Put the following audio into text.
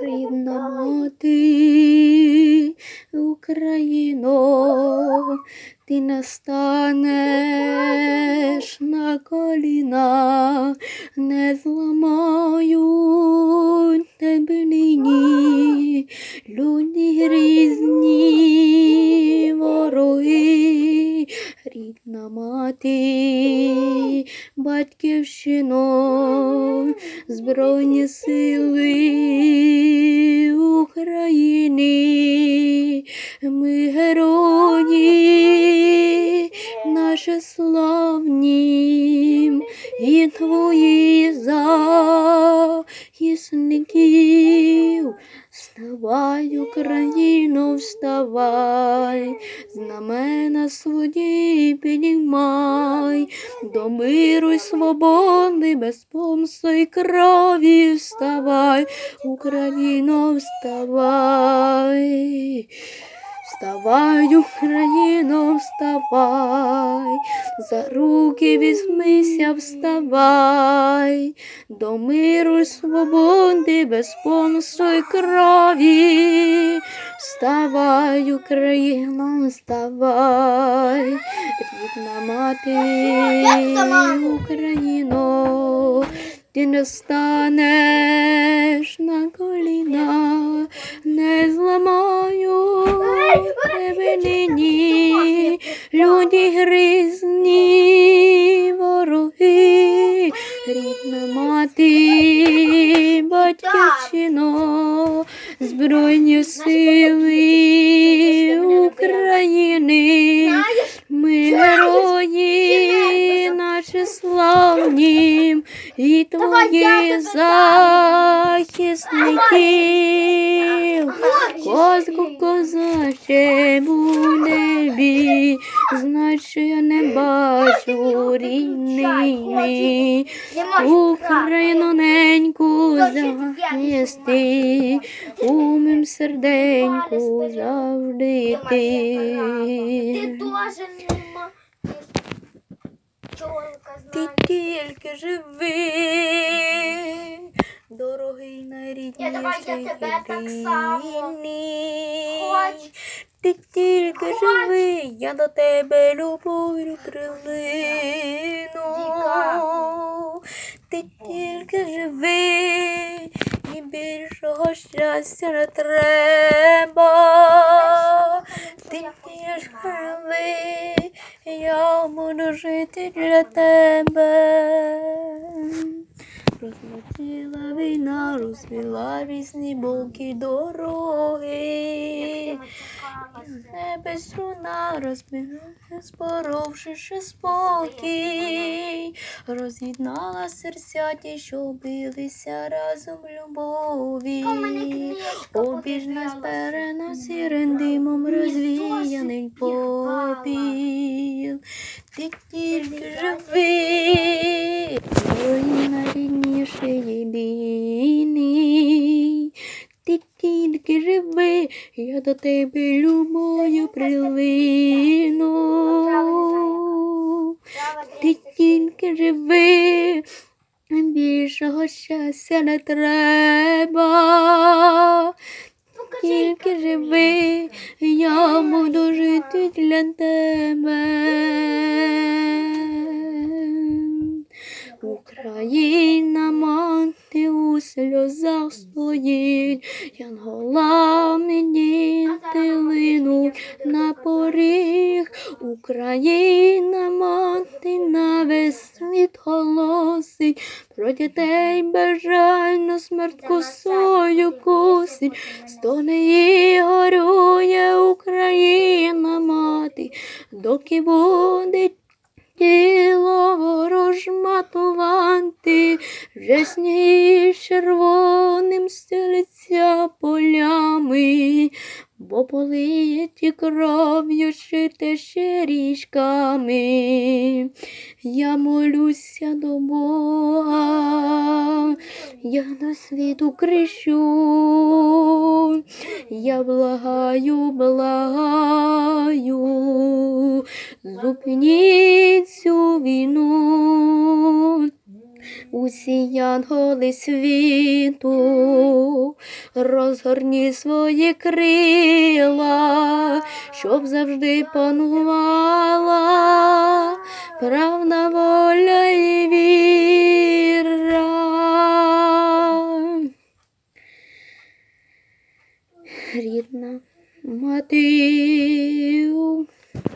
рідна мати, Україно, ти не станеш на коліна, не зламають тебе нині, люди грізні рідна мати, батьківщино, Збройні сили України, ми герої, наші славні, і твої захисників. Вставай, Україно, вставай, знамена свої піднімай, до миру й свободи, без помсти й крові вставай, Україно, вставай. Вставай, Україно, вставай, за руки візьмися, вставай, до миру й свободи, без помсту й крові. Вставай, Україно, вставай, рідна мати, Україно, ти не станеш на коліна, рідна мати, батьківщино, збройні сили України, ми герої наші славні, і твої захисників, козку козачем у небі, що я не бачу рідний мій. Україну неньку захисти, у моїм серденьку завжди Ти ти. теж нема. Ти тільки живи, дорогий давай я найрідніший тебе так само. Хоч. Ти тільки Хоч. живи, я до тебе любов'ю прилину. Діка. Ти тільки живи, і більшого щастя не треба. Ти тільки живи, я буду жити для тебе. Розлетіла війна, розвела різні боки дороги. Небе струна розбилася, споровши спокій, роз'єднала серця ті, що билися разом в любові. Обіж нас перенос сірим димом розвіяний попіл. Ти тільки живи, твої найрідніший єдиний. Тільки живи, я до тебе любою прилину. Ти тільки живи, більшого щастя не треба. Тільки живи, я буду жити для тебе. Україна, мати у сльозах стоїть, янголами діти линуть на поріг. Україна, мати на весь світ голосить, про дітей безжально смерть косою косить, стоне і горює Україна, мати, доки буде тіло ворожматувати, вже сніг червоним стелиться полями, бо политі кров'ю шите ще річками. Я молюся до Бога, я на світу кричу, я благаю, благаю, зупиніть усі янголи світу, розгорні свої крила, щоб завжди панувала правна воля і віра.